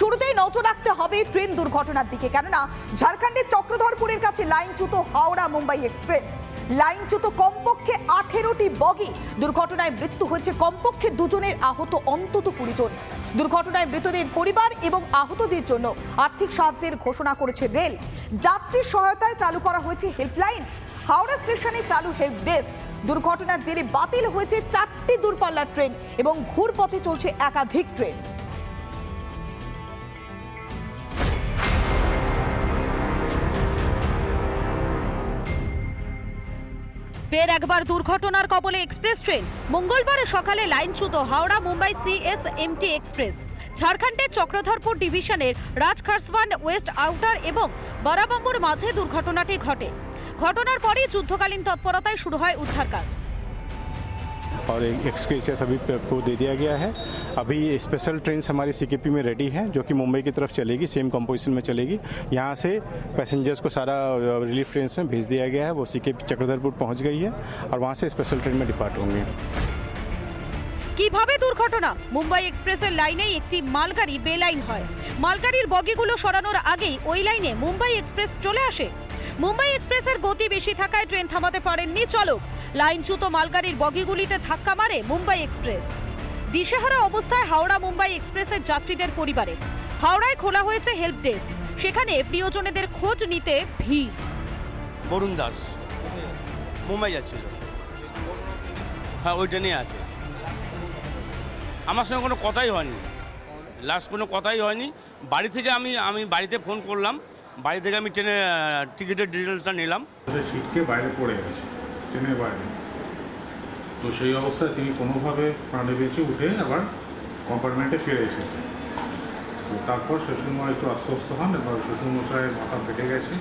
শুরুতেই নজর রাখতে হবে ট্রেন দুর্ঘটনার দিকে, কেননা ঝাড়খণ্ডের চক্রধরপুরের কাছে লাইনচ্যুত হাওড়া মুম্বাই এক্সপ্রেস। লাইনচ্যুত কমপক্ষে আঠেরোটি বগি। দুর্ঘটনায় মৃত্যু হয়েছে কমপক্ষে দুজনের আহত, অন্তত কুড়ি জন। দুর্ঘটনায় মৃতদের পরিবার এবং আহতদের জন্য আর্থিক সাহায্যের ঘোষণা করেছে রেল। যাত্রী সহায়তায় চালু করা হয়েছে হেল্পলাইন। হাওড়া স্টেশনে চালু হেল্প ডেস্ক। দুর্ঘটনার জেরে বাতিল হয়েছে চারটি দূরপাল্লার ট্রেন এবং ঘুরপথে চলছে একাধিক ট্রেন। ফের একবার দুর্ঘটনার কবলে এক্সপ্রেস ট্রেন মঙ্গলবার সকালে লাইনচ্যুত হাওড়া মুম্বাই সিএসএমটি এক্সপ্রেস ঝাড়খণ্ডের চক্রধরপুর ডিভিশনের রাজখারসওয়ান ওয়েস্ট আউটার এবং বারাবাম্বুর মাঝে দুর্ঘটনাটি ঘটে ঘটনার পরই যুদ্ধকালীন তৎপরতায় শুরু হয় উদ্ধার কাজ और एक एक्सक्रेसिया सभी को दे दिया गया है अभी स्पेशल ट्रेन हमारी सीकेपी में रेडी है जो कि मुंबई की तरफ चलेगी सेम कंपोजिशन में चलेगी यहाँ से पैसेंजर्स को सारा रिलीफ ट्रेन में भेज दिया गया है वो सीकेपी चक्रधरपुर पहुँच गई है और वहाँ से स्पेशल ट्रेन में डिपार्ट होंगे কিভাবে দুর্ঘটনা মুম্বাই এক্সপ্রেসের লাইনেই একটি মালগাড়ি বেলাইন হয় মালগাড়ির বগিগুলো সরানোর আগেই ওই লাইনে মুম্বাই এক্সপ্রেস চলে আসে মুম্বাই এক্সপ্রেসের গতি বেশি থাকায় ট্রেন থামাতে পারেননি চালক লাইনচ্যুত মালগাড়ির বগিগুলিতে ধাক্কা মারে মুম্বাই এক্সপ্রেস দিশেহারা অবস্থায় হাওড়া মুম্বাই এক্সপ্রেসের যাত্রীদের পরিবারে। হাওড়ায় খোলা হয়েছে হেল্প ডেস্ক। সেখানে প্রিয়জনেদের খোঁজ নিতে ভিড়। বরুণ দাস। মুম্বাই যাচ্ছিল। হ্যাঁ ওই ট্রেনে আছে। আমার সঙ্গে কোনো কথাই হয়নি। লাস্ট কোনো কথাই হয়নি। বাড়ি থেকে আমি আমি বাড়িতে ফোন করলাম। বাড়ি থেকে আমি ট্রেনে টিকিটের ডিটেলসটা নিলাম। সে ছিটকে বাইরে পড়ে গেছে। ট্রেনের বাইরে। তো সেই অবস্থায় তিনি কোনোভাবে প্রাণে বেঁচে উঠে আবার কম্পার্টমেন্টে ফিরে এসেছেন। তো তারপর শ্বশুরমা একটু আশ্বস্ত হন, এবার শ্বশুরমশাইয়ের মাথা ফেটে গেছে।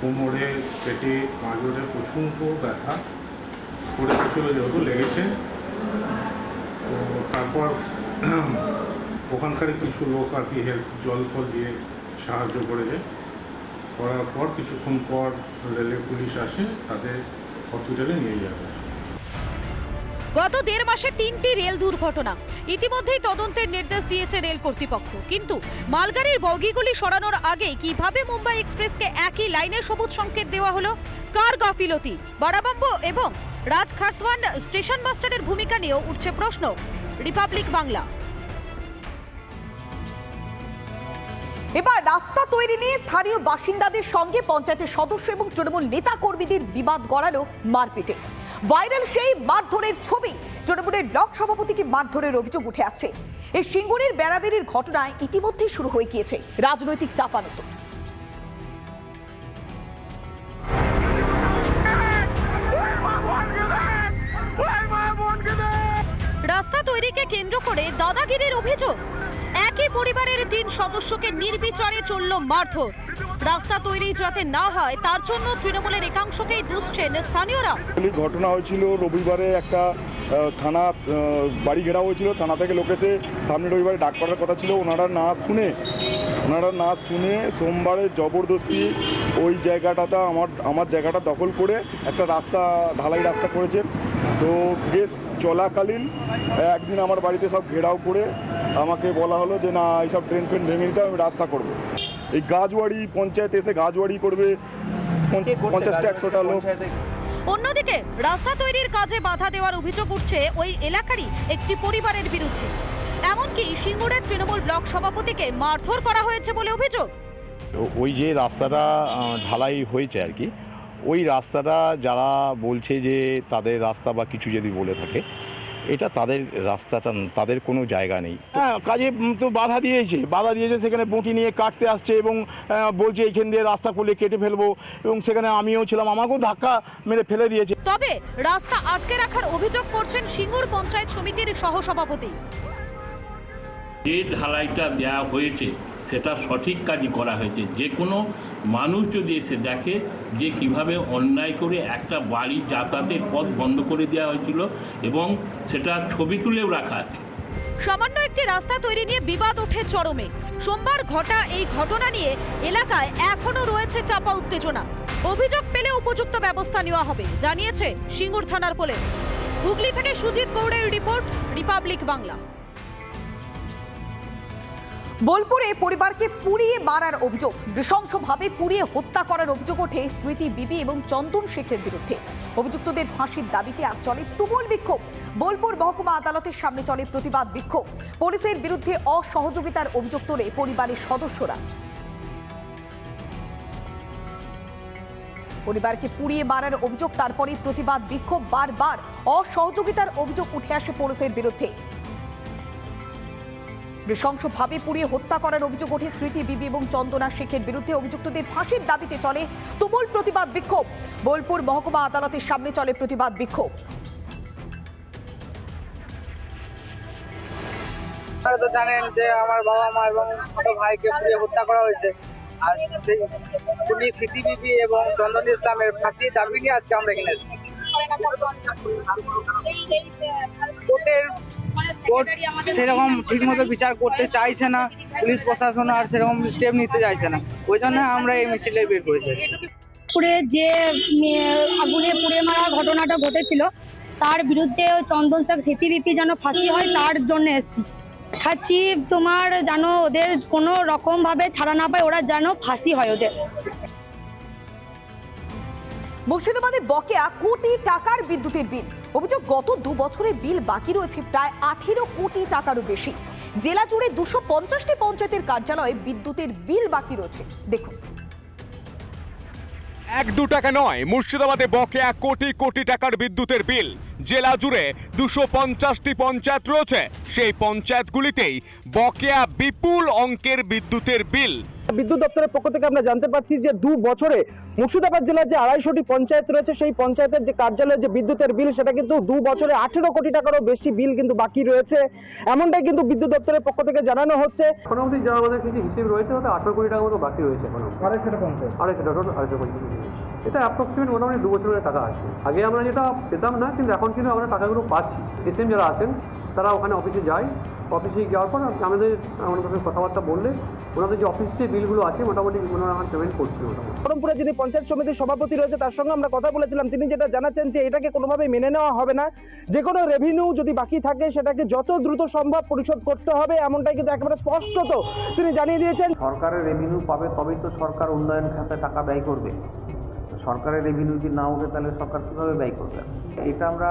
কোমরে, পেটে মাঝরে প্রচুর ব্যথা পড়ে গেছিল যেহেতু লেগেছে। তো তারপর ওখানকার কিছু লোক আর কি হেল্প জল ফল দিয়ে সাহায্য করেছে। করার পর কিছুক্ষণ পর রেলের পুলিশ আসে, তাদের হসপিটালে নিয়ে যাবে গত দেড় মাসে তিনটি রেল দুর্ঘটনা। ইতিমধ্যেই তদন্তের নির্দেশ দিয়েছে রেল কর্তৃপক্ষ। কিন্তু মালগাড়ির বগিগুলি সরানোর আগে কীভাবে মুম্বাই এক্সপ্রেসকে একই লাইনে সবুজ সংকেত দেওয়া হলো? কার গাফিলতি? বারাবাম্ব এবং রাজ খাসওয়ান স্টেশন মাস্টারের ভূমিকা নিয়েও উঠছে প্রশ্ন। রিপাবলিক বাংলা। এবার রাস্তা তৈরি নিয়ে স্থানীয় বাসিন্দাদের সঙ্গে পঞ্চায়েতের সদস্য এবং তৃণমূল নেতা কর্মীদের বিবাদ গড়ালো মারপিটে। ভাইরাল সেই মারধরের ছবি। তৃণমূলের ব্লক সভাপতিকে মারধরের অভিযোগ উঠে আসছে। এই সিঙ্গুরের বেড়াবেড়ির ঘটনায় ইতিমধ্যেই শুরু হয়ে গিয়েছে রাজনৈতিক চাপানোতো। রাস্তা তৈরিকে কেন্দ্র করে দাদাগিরির অভিযোগ। একই পরিবারের তিন সদস্যকে নির্বিচারে চলল মারধর। রাস্তা তৈরি যাতে না হয়, তার জন্য তৃণমূলের একাংশকেই দুষছেন স্থানীয়রা। ঘটনা হয়েছিল রবিবারে একটা থানা বাড়ি ঘেরা হয়েছিল। থানা থেকে লোক এসে সামনে রবিবারে ডাক করার কথা ছিল। ওনারা না শুনে, ওনারা না শুনে সোমবারে জবরদস্তি ওই জায়গাটাতে আমার আমার জায়গাটা দখল করে একটা রাস্তা, ঢালাই রাস্তা করেছে তো বেশ চলাকালীন, একদিন আমার বাড়িতে সব ঘেরাও করে আমাকে বলা হলো যে, না, এইসব ড্রেন ফ্রেন ভেঙে নিতে আমি রাস্তা করব। এই গাছওয়াড়ি পঞ্চায়েত এসে গাছওয়াড়ি করবে। পঞ্চাশটা একশোটা লোক। অন্যদিকে রাস্তা তৈরির কাজে বাধা দেওয়ার অভিযোগ উঠছে ওই এলাকারই একটি পরিবারের বিরুদ্ধে। এমনকি সিঙ্গুরের তৃণমূল ব্লক সভাপতিকে মারধর করা হয়েছে বলে অভিযোগ। ওই যে রাস্তাটা ঢালাই হয়েছে আর কি ওই রাস্তাটা যারা বলছে যে তাদের রাস্তা বা কিছু যদি বলে থাকে এটা তাদের রাস্তাটা তাদের কোনো জায়গা নেই। হ্যাঁ কাজে তো বাধা দিয়েছে। বাধা দিয়েছে সেখানে বঁটি নিয়ে কাটতে আসছে এবং বলছে এইখান দিয়ে রাস্তা করলে কেটে ফেলব এবং সেখানে আমিও ছিলাম। আমাকেও ধাক্কা মেরে ফেলে দিয়েছে। তবে রাস্তা আটকে রাখার অভিযোগ করছেন সিঙ্গুর পঞ্চায়েত সমিতির সহসভাপতি। যে ঢালাইটা দেওয়া হয়েছে সেটা সঠিক কাজই করা হয়েছে। যে কোনো মানুষ যদি এসে দেখে যে কীভাবে অন্যায় করে একটা বাড়ির যাতায়াতের পথ বন্ধ করে দেওয়া হয়েছিল এবং সেটা ছবি তুলেও রাখা সামান্য একটি রাস্তা তৈরি নিয়ে বিবাদ ওঠে চরমে। সোমবার ঘটা এই ঘটনা নিয়ে এলাকায় এখনও রয়েছে চাপা উত্তেজনা। অভিযোগ পেলে উপযুক্ত ব্যবস্থা নেওয়া হবে, জানিয়েছে সিঙ্গুর থানার পুলিশ। হুগলি থেকে সুজিত গৌড়ের রিপোর্ট, রিপাবলিক বাংলা। বোলপুরে পরিবারকে পুড়িয়ে মারার অভিযোগ। নৃশংসভাবে পুড়িয়ে হত্যা করার অভিযোগ ওঠে স্মৃতি বিবি এবং চন্দন শেখের বিরুদ্ধে। অভিযুক্তদের ফাঁসির দাবিতে আজ চলে তুমুল বিক্ষোভ। বোলপুর মহকুমা আদালতের সামনে চলে প্রতিবাদ বিক্ষোভ। পুলিশের বিরুদ্ধে অসহযোগিতার অভিযোগ তোলে পরিবারের সদস্যরা। পরিবারকে পুড়িয়ে মারার অভিযোগ তারপরে প্রতিবাদ বিক্ষোভ বারবার। অসহযোগিতার অভিযোগ উঠে আসে পুলিশের বিরুদ্ধে। নৃশংসভাবে পুড়িয়ে হত্যা করার অভিযোগ ওঠে স্মৃতি, বিবি এবং চন্দনা শেখের বিরুদ্ধে অভিযুক্তদের ফাঁসির দাবিতে চলে তুমুল প্রতিবাদ বিক্ষোভ। বোলপুর মহকুমা আদালতের সামনে চলে প্রতিবাদ বিক্ষোভ। আপনারা তো জানেন যে আমার বাবা মা এবং ছোট ভাইকে পুড়িয়ে হত্যা করা হয়েছে। আর সেই পুলিশ এবং চন্দন ইসলামের ফাঁসি দাবি নিয়ে আজকে আমরা এখানে এসেছি। কোর্ট সেরকম ঠিকমতো বিচার করতে চাইছে না, পুলিশ প্রশাসন আর সেরকম স্টেপ নিতে চাইছে না। ওই জন্য আমরা এই মিছিলে বের করেছি পুড়ে যে আগুনে পুড়ে মারা ঘটনাটা ঘটেছিল, তার বিরুদ্ধে চন্দন শেখ স্মৃতিলিপি যেন ফাঁসি হয়, তার জন্য এসেছি। খাচ্ছি তোমার যেন ওদের কোনো রকম ভাবে ছাড়া না পায়, ওরা যেন ফাঁসি হয় ওদের। মুর্শিদাবাদে বকেয়া কোটি টাকার বিদ্যুতের বিল। অভিযোগ, গত দু বছরে বিল বাকি রয়েছে প্রায় আঠেরো কোটি টাকারও বেশি। জেলা জুড়ে দুশো পঞ্চাশটি পঞ্চায়েতের কার্যালয়ে বিদ্যুতের বিল বাকি রয়েছে। দেখুন। এক দু টাকা নয়, মুর্শিদাবাদে বকেয়া কোটি কোটি টাকার বিদ্যুতের বিল। জেলা জুড়ে দুশো পঞ্চাশটি পঞ্চায়েত রয়েছে। সেই পঞ্চায়েতগুলিতেই বকেয়া বিপুল অঙ্কের বিদ্যুতের বিল। বিদ্যুৎ দপ্তরের পক্ষ থেকে আমরা জানতে পারছি যে দু বছরে মুর্শিদাবাদ জেলার যে আড়াইশোটি পঞ্চায়েত রয়েছে সেই পঞ্চায়েতের যে কার্যালয়ের যে বিদ্যুতের বিল সেটা কিন্তু দু বছরে আঠেরো কোটি টাকারও বেশি বিল কিন্তু বাকি রয়েছে। এমনটাই কিন্তু বিদ্যুৎ দপ্তরের পক্ষ থেকে জানানো হচ্ছে। অবধি যা আমাদের কিছু হিসেব রয়েছে ওটা আঠারো কোটি টাকা মতো বাকি রয়েছে আড়াইশোটা পঞ্চায়েত। আড়াইশোটা টোটাল আড়াইশো কোটি এটা অ্যাপ্রক্সিমেট মোটামুটি দু বছরের টাকা আছে। আগে আমরা যেটা পেতাম না কিন্তু এখন কিন্তু আমরা টাকাগুলো পাচ্ছি। এসএম যারা আছেন তারা ওখানে অফিসে যায়। অফিসে যাওয়ার পর আমাদের আমাদের সাথে কথাবার্তা বললে ওনাদের যে অফিস বিলগুলো আছে মোটামুটি ওনারা এখন পেমেন্ট করছে মোটামুটি। বহরমপুরে যিনি পঞ্চায়েত সমিতির সভাপতি রয়েছে তার সঙ্গে আমরা কথা বলেছিলাম। তিনি যেটা জানাচ্ছেন যে এটাকে কোনোভাবে মেনে নেওয়া হবে না। যে কোনো রেভিনিউ যদি বাকি থাকে সেটাকে যত দ্রুত সম্ভব পরিশোধ করতে হবে এমনটাই কিন্তু একেবারে স্পষ্টত তিনি জানিয়ে দিয়েছেন। সরকারের রেভিনিউ পাবে তবেই তো সরকার উন্নয়ন খাতে টাকা ব্যয় করবে। সরকারের রেভিনিউ যদি না ওঠে তাহলে সরকার কীভাবে ব্যয় করবে? এটা আমরা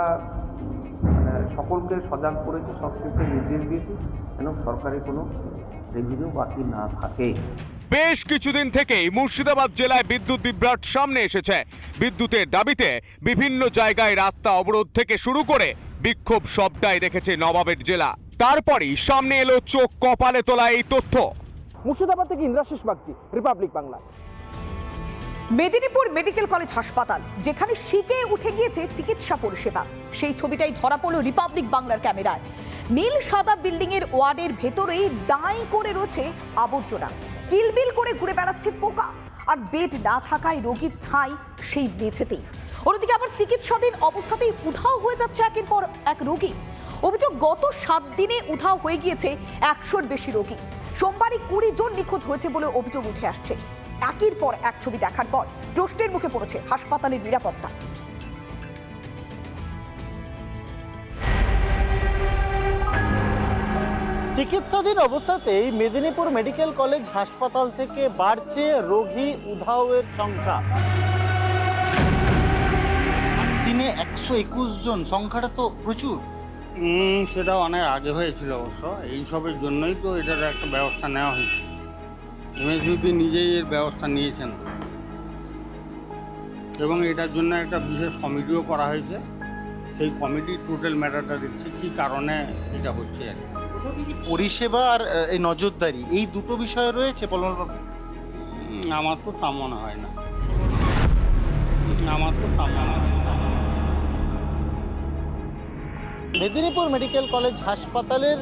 সকলকে সজাগ করেছি সবকিছু নির্দেশ দিয়েছি যেন সরকারি কোনো রেভিনিউ বাকি না থাকে। বেশ কিছুদিন থেকেই মুর্শিদাবাদ জেলায় বিদ্যুৎ বিভ্রাট সামনে এসেছে। বিদ্যুতের দাবিতে বিভিন্ন জায়গায় রাস্তা অবরোধ থেকে শুরু করে বিক্ষোভ সবটাই রেখেছে নবাবের জেলা। তারপরই সামনে এলো চোখ কপালে তোলা এই তথ্য। মুর্শিদাবাদ থেকে Indrashis Bagchi Republic Bangla. Medinipur medical college হাসপাতাল, যেখানে শিকে উঠে গিয়েছে চিকিৎসা পরিষেবা। সেই ছবিটাই ধরা পড়ল রিপাবলিক বাংলার ক্যামেরায়। নীল সাদা বিল্ডিং এর ওয়ার্ডের ভেতরেই দাঁই করে রয়েছে আবর্জনা। কিলবিল করে ঘুরে বেড়াচ্ছে পোকা। আর বেড না থাকায় রোগীর ঠাঁই সেই মেঝেতেই। অন্যদিকে আবার চিকিৎসাধীন অবস্থাতেই উধাও হয়ে যাচ্ছে একের পর এক রোগী। অভিযোগ, গত সাত দিনে উধাও হয়ে গিয়েছে একশোর বেশি রোগী। সোমবারই কুড়ি জন নিখোঁজ হয়েছে বলে অভিযোগ উঠে আসছে। একের পর এক ছবি দেখার পর প্রশ্নের মুখে পড়েছে হাসপাতালের নিরাপত্তা। চিকিৎসাধীন অবস্থাতেই মেদিনীপুর মেডিকেল কলেজ হাসপাতাল থেকে বাড়ছে রোগী উধাওয়ের সংখ্যা। দিনে একশো একুশ জন সংখ্যাটা তো প্রচুর। সেটা অনেক আগে হয়েছিল অবশ্য। এইসবের জন্যই তো এটার একটা ব্যবস্থা নেওয়া হয়েছে। এমএসবিপি নিজেই এর ব্যবস্থা নিয়েছেন। এবং এটার জন্য একটা বিশেষ কমিটিও করা হয়েছে। সেই কমিটি টোটাল ম্যাটারটা দেখছে কী কারণে এটা হচ্ছে আর। পরিষেবা আর এই নজরদারি এই দুটো বিষয় রয়েছে উম, আমার তো তা মনে হয় না। আমার তো তা মনে হয় না। মেদিনীপুর মেডিকেল কলেজ হাসপাতালের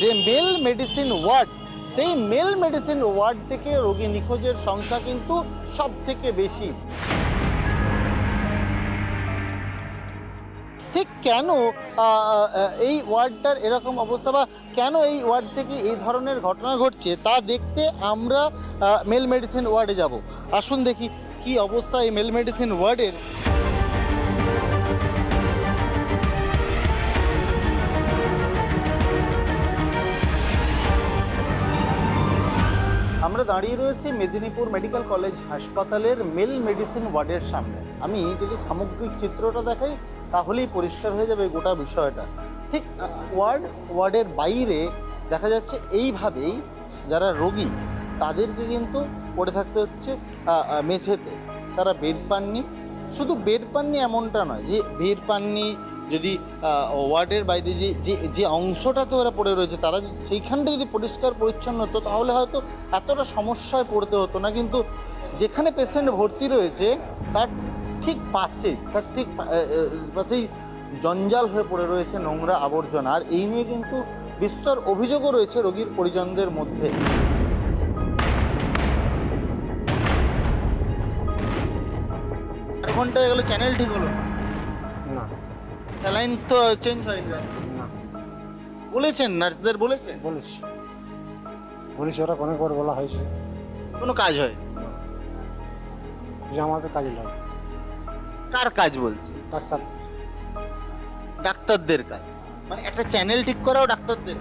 যে মেল মেডিসিন ওয়ার্ড সেই মেল মেডিসিন ওয়ার্ড থেকে রোগী নিখোঁজের সংখ্যা কিন্তু সব থেকে বেশি। ঠিক কেন এই ওয়ার্ডটার এরকম অবস্থা বা কেন এই ওয়ার্ড থেকে এই ধরনের ঘটনা ঘটছে, তা দেখতে আমরা মেল মেডিসিন ওয়ার্ডে যাব। আসুন দেখি কি অবস্থা এই মেল মেডিসিন ওয়ার্ডের। আমরা দাঁড়িয়ে রয়েছি মেদিনীপুর মেডিকেল কলেজ হাসপাতালের মেল মেডিসিন ওয়ার্ডের সামনে। আমি যদি সামগ্রিক চিত্রটা দেখাই, তাহলেই পরিষ্কার হয়ে যাবে গোটা বিষয়টা। ঠিক, ওয়ার্ড, ওয়ার্ডের বাইরে দেখা যাচ্ছে এইভাবেই যারা রোগী, তাদেরকে কিন্তু পড়ে থাকতে হচ্ছে মেঝেতে। তারা বেড পাননি। শুধু বেড পাননি এমনটা নয় যে বেড পাননি যদি ওয়ার্ডের বাইরে যে যে যে অংশটাতে ওরা পড়ে রয়েছে, তারা সেইখানটা যদি পরিষ্কার পরিচ্ছন্ন হতো, তাহলে হয়তো এতটা সমস্যায় পড়তে হতো না। কিন্তু যেখানে পেশেন্ট ভর্তি রয়েছে, তার ঠিক পাশে তার ঠিক পাশেই জঞ্জাল হয়ে পড়ে রয়েছে নোংরা আবর্জনা। আর এই নিয়ে কিন্তু বিস্তর অভিযোগও রয়েছে রোগীর পরিজনদের মধ্যে। ঘণ্টা গেল চ্যানেল ঠিক হলো স্যালাইন তো চেঞ্জ হয়নি। বলেছেন নার্সদের বলেছেন? বলেছি। বলেছি ওরা অনেকবার বলা হয়েছে। কোনো কাজ হয়? যে আমাদের কাজে লাগে। কার কাজ বলছি? ডাক্তার। ডাক্তারদের কাজ। মানে একটা চ্যানেল ঠিক করাও ডাক্তারদের।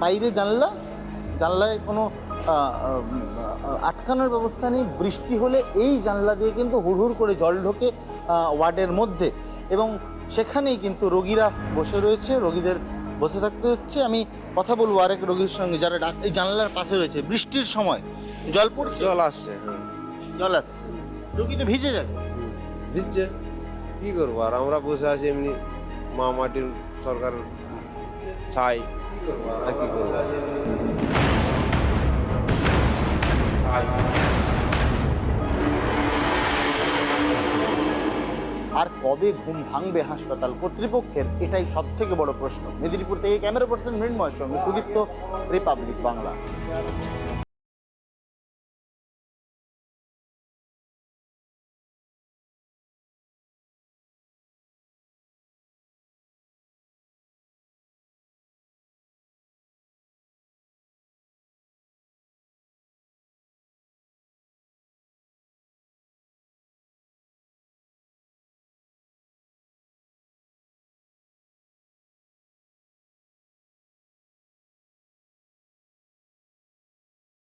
বাইরে জানলা? জানলায় কোনো আটকানোর ব্যবস্থা নেই। বৃষ্টি হলে এই জানলা দিয়ে কিন্তু হুড়হুড় করে জল ঢোকে ওয়ার্ডের মধ্যে। এবং সেখানেই কিন্তু রোগীরা বসে রয়েছে রোগীদের বসে থাকতে হচ্ছে। আমি কথা বলব আরেক রোগীর সঙ্গে যারা ডাক- এই জানলার পাশে রয়েছে। বৃষ্টির সময় জল পড়ছে? জল আসছে জল আসছে। রোগী তো ভিজে যাবে। ভিজছে? কি করব? আর আমরা বসে আছি এমনি মা মাটির সরকার ছাই। কি করব আর কি করব? কবে ঘুম ভাঙবে হাসপাতাল কর্তৃপক্ষের? এটাই সব থেকে বড় প্রশ্ন। মেদিনীপুর থেকে ক্যামেরা পার্সন মৃন্ময়ের সঙ্গে সুদীপ্ত, রিপাবলিক বাংলা।